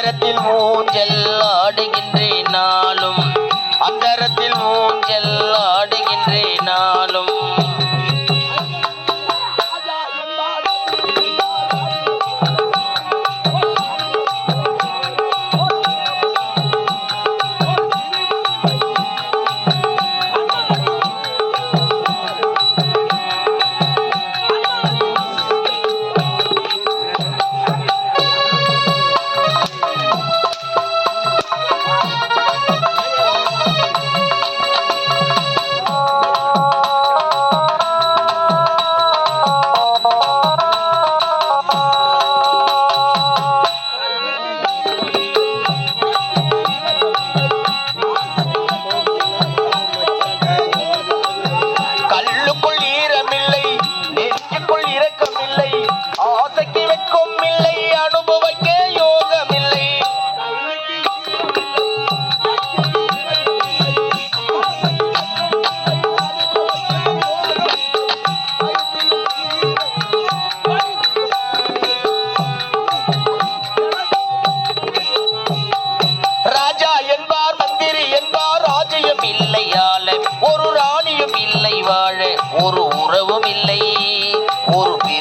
அந்தரத்தில் ஊஞ்சல்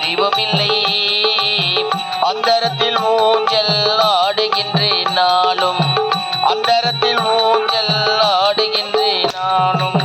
ஒரு அந்தரத்தில் ஊஞ்சல் ஆடுகின்றேன் நாளும் அந்தரத்தில் ஊஞ்சல் ஆடுகின்றேன் நானும்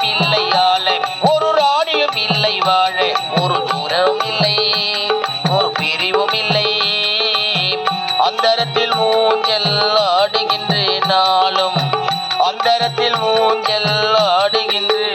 என்பார் இல்லை ஆள. ஒரு ராணியும் இல்லை வாழ. ஒரு தூரம் இல்லை. ஒரு பிரிவும் இல்லை. அந்தரத்தில் நாளும் அந்தரத்தில் மூஞ்சல் ஆடுகின்றே